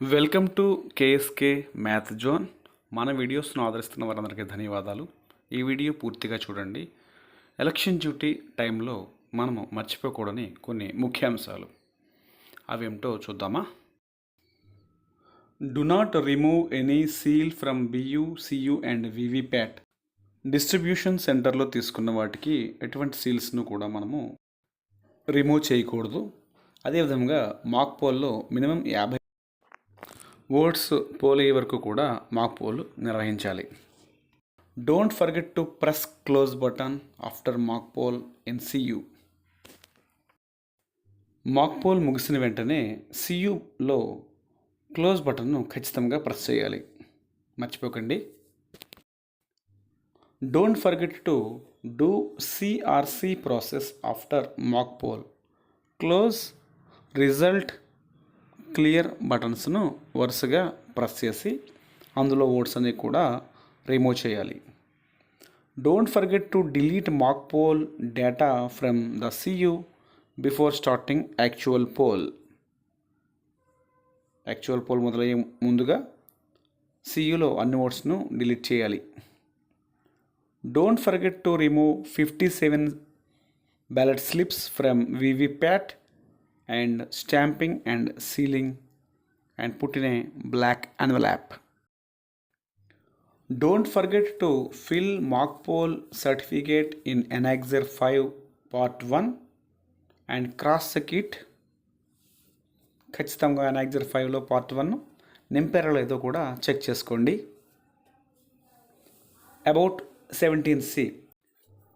Welcome to KSK math zone. మన వీడియోస్ను ఆదరిస్తున్న వారందరికీ ధన్యవాదాలు. ఈ వీడియో పూర్తిగా చూడండి. ఎలక్షన్ డ్యూటీ టైంలో మనము మర్చిపోకూడని కొన్ని ముఖ్యాంశాలు. అవేమిటో చూద్దామా? Do not remove any seal from BU CU and VVPAT distribution సెంటర్లో తీసుకున్న వాటికి ఎటువంటి సీల్స్ను కూడా మనము రిమూవ్ చేయకూడదు. అదేవిధంగా మాక్ పోల్లో మినిమం యాభై ఓట్స్ పోల్ అయ్యే వరకు కూడా మాక్ పోల్ నిర్వహించాలి. Don't forget to press close button after mock poll in CU mock poll ముగిసిన వెంటనే సియులో క్లోజ్ బటన్ను ఖచ్చితంగా ప్రెస్ చేయాలి. మర్చిపోకండి. Don't forget to do CRC process after mock poll close result clear బటన్స్ను వరుసగా ప్రెస్ చేసి అందులో ఓట్స్ అనేవి కూడా రిమూవ్ చేయాలి. Don't forget to delete mock poll data from the CU before starting actual poll actual poll మొదలయ్యే ముందుగా సియులో అన్ని ఓట్స్ను డిలీట్ చేయాలి. Don't forget to remove fifty seven ballot slips from VVPAT and stamping and sealing and put in a black envelope don't forget to fill mock poll certificate in annexure five part one and cross the kit ఖచ్చితంగా annexure ఫైవ్లో part one నింపారో లేదో కూడా check చేసుకోండి about seventeen C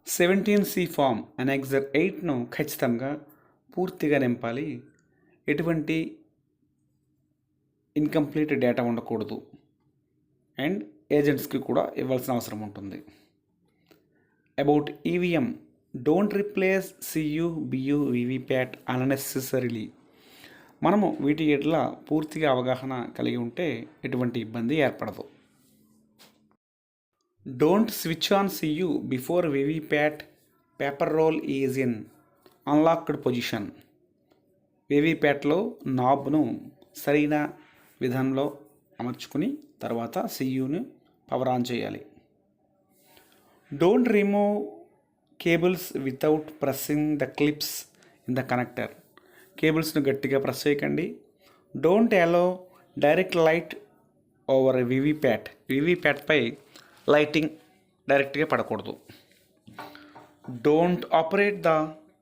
seventeen C form annexure ఎయిట్ను ఖచ్చితంగా పూర్తిగా నింపాలి. ఎటువంటి incomplete data ఉండకూడదు. అండ్ ఏజెంట్స్కి కూడా ఇవ్వాల్సిన అవసరం ఉంటుంది. About EVM don't replace CU BU VVPAT unnecessarily మనము వీటి ఎట్ల పూర్తిగా అవగాహన కలిగి ఉంటే ఎటువంటి ఇబ్బంది ఏర్పడదు. Don't switch on CU before VVPAT paper roll is in unlocked position వేవీప్యాట్లో నాబ్ను సరైన విధంలో అమర్చుకుని తర్వాత సియుని పవర్ ఆన్ చేయాలి. Don't remove cables without pressing the clips in the connector కేబుల్స్ను గట్టిగా ప్రెస్ చేయకండి. Don't allow direct light over VVPAT. వివిప్యాట్పై lighting డైరెక్ట్గా పడకూడదు. Don't operate the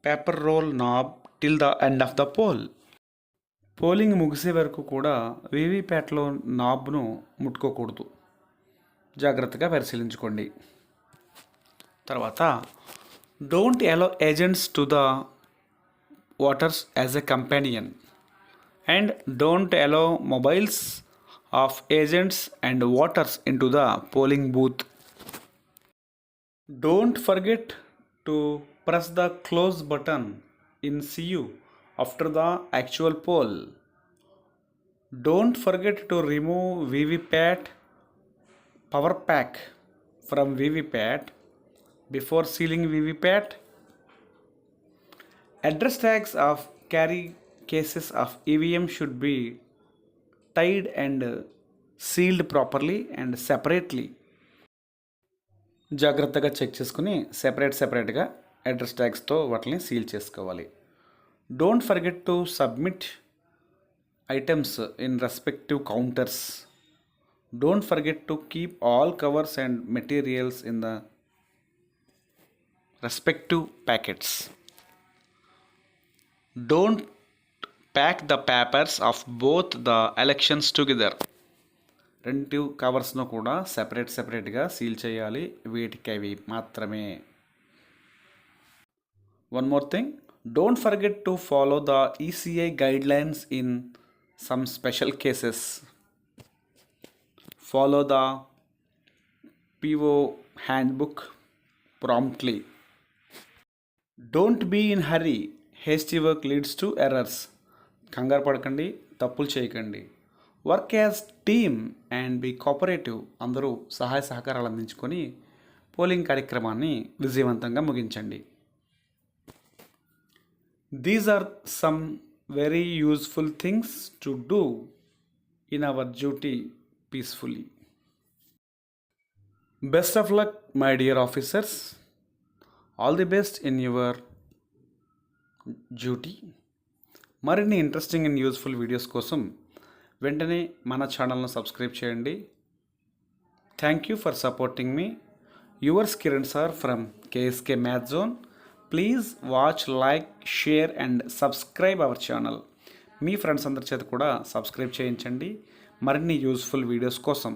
paper roll knob till the end of the poll polling ముగిసే వరకు కూడా వీవీప్యాట్లో నాబ్ను ముట్టుకోకూడదు. జాగ్రత్తగా పరిశీలించుకోండి. తర్వాత don't allow agents to the voters as a companion and don't allow mobiles of agents and voters into the polling booth don't forget to press the close button in CU after the actual poll. Don't forget to remove VVPAT power pack from VVPAT before sealing VVPAT. Address tags of carry cases of EVM should be tied and sealed properly and separately. జాగ్రత్తగా check చేసుకుని separate సెపరేట్గా address ట్యాగ్స్తో వాటిని seal చేసుకోవాలి. Don't forget to submit items in respective counters don't forget to keep all covers and materials in the respective packets don't pack the papers of both the elections together రెండు కవర్స్ను కూడా separate సెపరేట్గా seal చేయాలి. వీటికి అవి మాత్రమే. One more thing don't forget to follow the ECI guidelines in some special cases follow the PO handbook promptly don't be in hurry hasty work leads to errors కంగారు పడకండి తప్పులు చేయకండి. Work as team and be cooperative అందరూ సహాయ సహకారాలు అందించుకొని polling కార్యక్రమాన్ని విజయవంతంగా ముగించండి. These are some very useful things to do in our duty peacefully best of luck my dear officers all the best in your duty మరిన్ని interesting and useful videos కోసం వెంటనే మన ఛానల్ను సబ్స్క్రైబ్ చేయండి. Thank you for supporting me yours Kiran sir from KSK math zone please watch like share and subscribe our channel. Me friends అందరి చేత కూడా subscribe చేయించండి. మరిన్ని యూస్ఫుల్ వీడియోస్ కోసం.